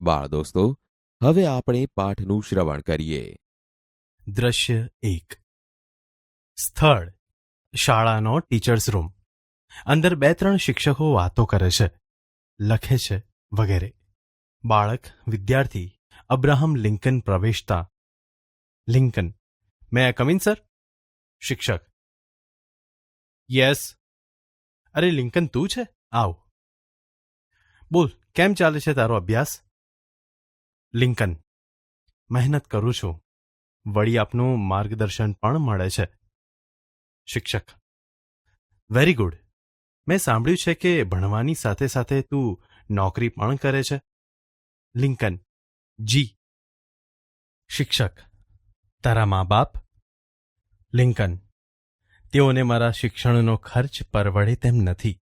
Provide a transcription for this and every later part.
બાળ દોસ્તો હવે આપણે પાઠનું શ્રવણ કરીએ દ્રશ્ય એક સ્થળ શાળાનો ટીચર્સ રૂમ અંદર બે ત્રણ શિક્ષકો વાતો કરે છે લખે છે વગેરે બાળક વિદ્યાર્થી અબ્રાહમ લિંકન પ્રવેશતા Lincoln may come in sir શિક્ષક યસ અરે લિંકન તું છે આવ બોલ કેમ ચાલે છે તારો અભ્યાસ લિંકન. મહેનત કરું છું. વળી આપનું માર્ગદર્શન પણ મળે છે. શિક્ષક. Very good. મેં સાંભળ્યું છે કે ભણવાની સાથે સાથે તું નોકરી પણ કરે છે. લિંકન. જી. શિક્ષક. તારા મા બાપ લિંકન. તેઓને મારા શિક્ષણનો ખર્ચ પરવડે તેમ નથી.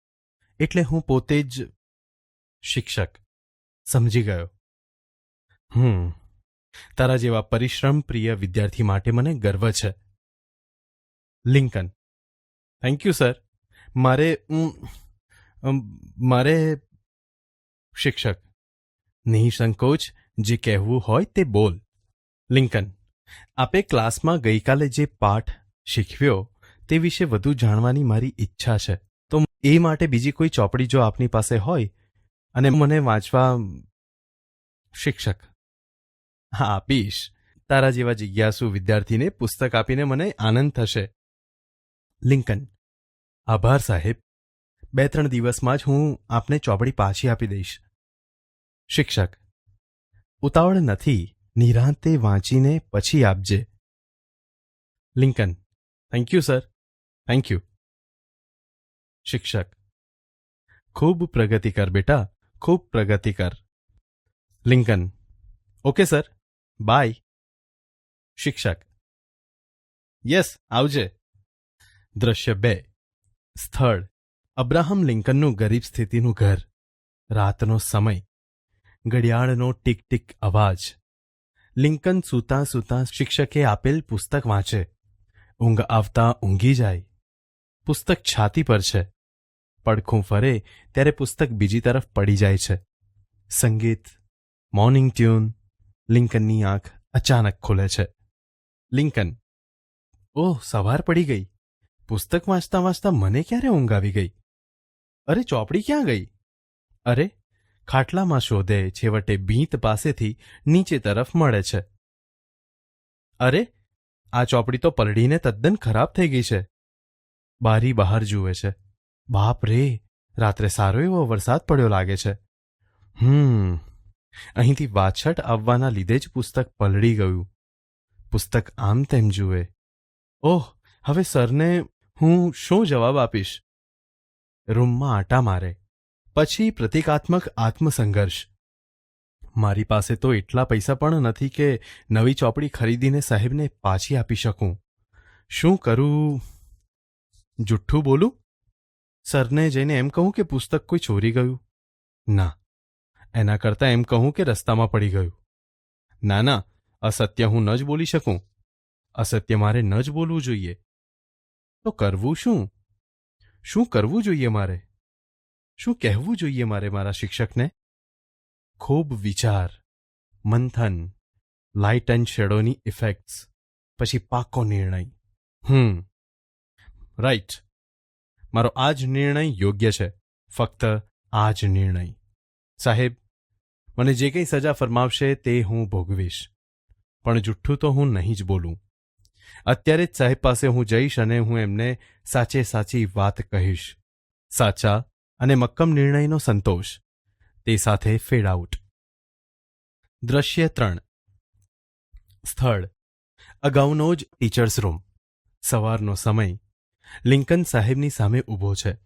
એટલે હું પોતે જ શિક્ષક સમજી ગયો. હમ. તારા જેવા પરિશ્રમ પ્રિય વિદ્યાર્થી માટે મને ગર્વ છે. લિંકન. થેન્ક યુ સર મારે મારે શિક્ષક. નિઃસંકોચ જે કહેવું હોય તે બોલ. લિંકન. આપે ક્લાસમાં ગઈકાલે જે પાઠ શીખવ્યો તે વિશે વધુ જાણવાની મારી ઈચ્છા છે. તો એ માટે બીજી કોઈ ચોપડી જો આપની પાસે હોય, અને મને વાંચવા, શિક્ષક. હા, આપીશ. તારા જેવા જિજ્ઞાસુ વિદ્યાર્થીને પુસ્તક આપીને મને આનંદ થશે. લિંકન, આભાર સાહેબ. બે ત્રણ દિવસમાં જ હું આપને ચોપડી પાછી આપી દઈશ. શિક્ષક, ઉતાવળ નથી, નિરાંતે વાંચીને પછી આપજે. Lincoln thank you sir thank you શિક્ષક, ખૂબ પ્રગતિ કર બેટા, ખૂબ પ્રગતિ કર લિંકન ઓકે સર બાય. શિક્ષક. યસ, આવજે. દ્રશ્ય બે. સ્થળ. અબ્રાહમ લિંકનનું ગરીબ સ્થિતિનું ઘર. રાતનો સમય. ઘડિયાળનો ટીક ટીક અવાજ. લિંકન સૂતા સૂતા શિક્ષકે આપેલ પુસ્તક વાંચે. ઊંઘ આવતા ઊંઘી જાય. પુસ્તક છાતી પર છે. પડખું ફરે ત્યારે પુસ્તક બીજી તરફ પડી જાય છે. સંગીત. Morning tune. લિંકનની આંખ અચાનક ખુલે છે. લિંકન, ઓહ, સવાર પડી ગઈ. પુસ્તક વાંચતા વાંચતા મને ક્યારે ઊંઘ આવી ગઈ? અરે, ચોપડી ક્યાં ગઈ? અરે, ખાટલામાં શોધે છેવટે ભીંત પાસેથી નીચે તરફ મળે છે. અરે, આ ચોપડી તો પલળીને તદ્દન ખરાબ થઈ ગઈ છે. બારી બહાર જુએ છે. બાપ રે, રાત્રે સારો એવો વરસાદ પડ્યો લાગે છે. હમ અહીંથી વાછટ આવવાના લીધે જ પુસ્તક પલળી ગયું. પુસ્તક આમ તેમ જુએ. ઓહ, હવે સરને હું શું જવાબ આપીશ? રૂમમાં આટા મારે. પછી પ્રતિકાત્મક આત્મસંઘર્ષ. મારી પાસે તો એટલા પૈસા પણ નથી કે નવી ચોપડી ખરીદીને સાહેબને પાછી આપી શકું. શું કરું? જુઠ્ઠું બોલું? સરને જઈને એમ કહું કે પુસ્તક કોઈ ચોરી ગયું? ના એના કરતાં એમ કહું કે રસ્તામાં પડી ગયું. ના ના, અસત્ય હું ન જ બોલી શકું. અસત્ય મારે ન જ બોલવું જોઈએ. તો કરવું શું? શું કરવું જોઈએ મારે? શું કહેવું જોઈએ મારે મારા શિક્ષકને? ખૂબ વિચાર, મંથન, લાઇટ એન્ડ શેડોની ઇફેક્ટ્સ, પછી પાકો નિર્ણય. હમ રાઈટ મારો આ જ નિર્ણય યોગ્ય છે. ફક્ત આ જ નિર્ણય. સાહેબ મને જે કંઈ સજા ફરમાવશે તે હું ભોગવીશ. પણ જુઠ્ઠું તો હું નહીં જ બોલું. અત્યારે જ સાહેબ પાસે હું જઈશ અને હું એમને સાચે સાચી વાત કહીશ. સાચા અને મક્કમ નિર્ણયનો સંતોષ. તે સાથે ફેડ આઉટ દ્રશ્ય ત્રણ. સ્થળ. અગાઉનો જ ટીચર્સ રૂમ સવારનો સમય. લિંકન સાહેબની સામે ઊભો છે.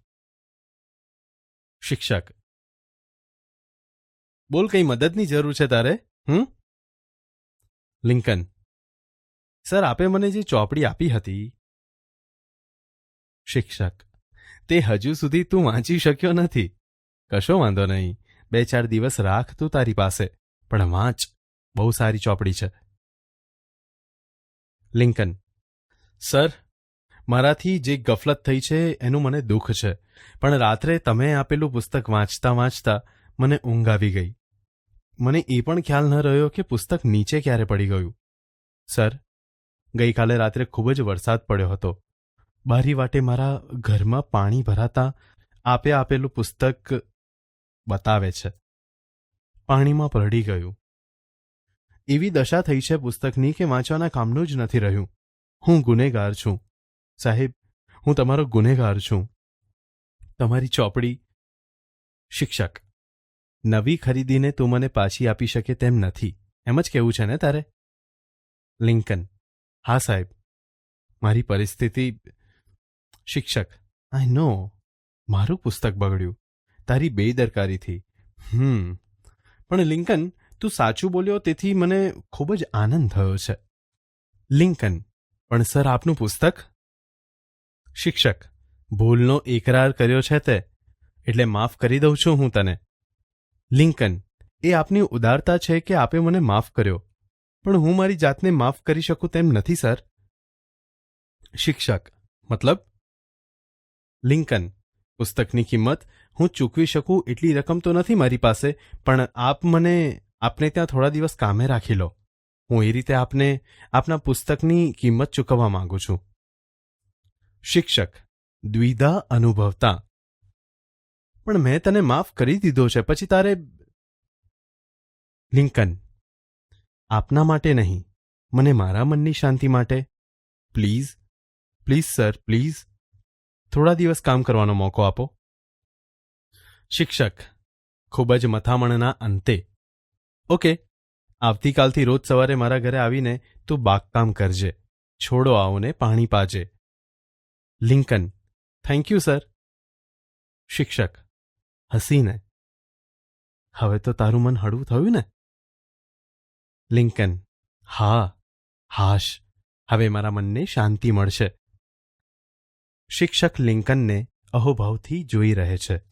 શિક્ષક. બોલ કઈ મદદની જરૂર છે તારે? હમ? લિંકન. સર, આપે મને જે ચોપડી આપી હતી. શિક્ષક. તે હજુ સુધી તું વાંચી શક્યો નથી. કશો વાંધો નહીં. બે ચાર દિવસ રાખ તું તારી પાસે. પણ વાંચ. બહુ સારી ચોપડી છે. લિંકન. સર, મારાથી જે ગફલત થઈ છે એનું મને દુઃખ છે. પણ રાત્રે તમે આપેલું પુસ્તક વાંચતા વાંચતા મને ઊંઘ આવી ગઈ. મને એ પણ ખ્યાલ ન રહ્યો કે પુસ્તક નીચે ક્યારે પડી ગયું. સર, ગઈકાલે રાત્રે ખૂબ જ વરસાદ પડ્યો હતો. બારી વાટે મારા ઘરમાં પાણી ભરાતા આપે આપેલું પુસ્તક બતાવે છે. પાણીમાં પલળી ગયું. એવી દશા થઈ છે પુસ્તકની કે વાંચવાના કામનું જ નથી રહ્યું. હું ગુનેગાર છું. સાહેબ, હું તમારો ગુનેગાર છું. તમારી ચોપડી શિક્ષક નવી ખરીદીને તું મને પાછી આપી શકે તેમ નથી. એમ જ કેવું છે ને તારે? લિંકન. હા, સાહેબ. મારી પરિસ્થિતિ શિક્ષક. આઈ નો મારું પુસ્તક બગડ્યું. તારી બેદરકારીથી. હમ. પણ લિંકન, તું સાચું બોલ્યો તેથી મને ખૂબ જ આનંદ થયો છે. લિંકન, પણ સર આપનું પુસ્તક? શિક્ષક, ભૂલનો એકરાર કર્યો છે તે. એટલે માફ કરી દઉં છું હું તને. લિંકન, એ આપની ઉદારતા છે કે આપે મને માફ કર્યો. પણ હું મારી જાતને માફ કરી શકું તેમ નથી, સર. શિક્ષક, મતલબ? લિંકન, પુસ્તકની કિંમત, હું ચૂકવી શકું એટલી રકમ તો નથી મારી પાસે, પણ આપ મને, આપને ત્યાં થોડા દિવસ કામે રાખી લો. હું એ રીતે આપને, આપના પુસ્તકની કિંમત ચૂકવવા માંગુ છું. શિક્ષક, દ્વિધા અનુભવતા પણ મેં તને માફ કરી દીધો છે. પછી તારે લિંકન, આપના માટે નહીં, મને મારા મનની શાંતિ માટે. Please please sir, please. થોડા દિવસ કામ કરવાનો મોકો આપો. શિક્ષક, ખૂબ જ મથામણના અંતે. ઓકે, આવતીકાલથી રોજ સવારે મારા ઘરે આવીને તું બાગકામ કરજે. છોડો આવોને પાણી પાજે. Lincoln, thank you sir. શિક્ષક હસીને. હવે તો તારું મન હળવું થયું ને? લિંકન, હા, હાશ, હવે મારા મનને શાંતિ મળશે. શિક્ષક લિંકનને અહોભાવથી જોઈ રહે છે.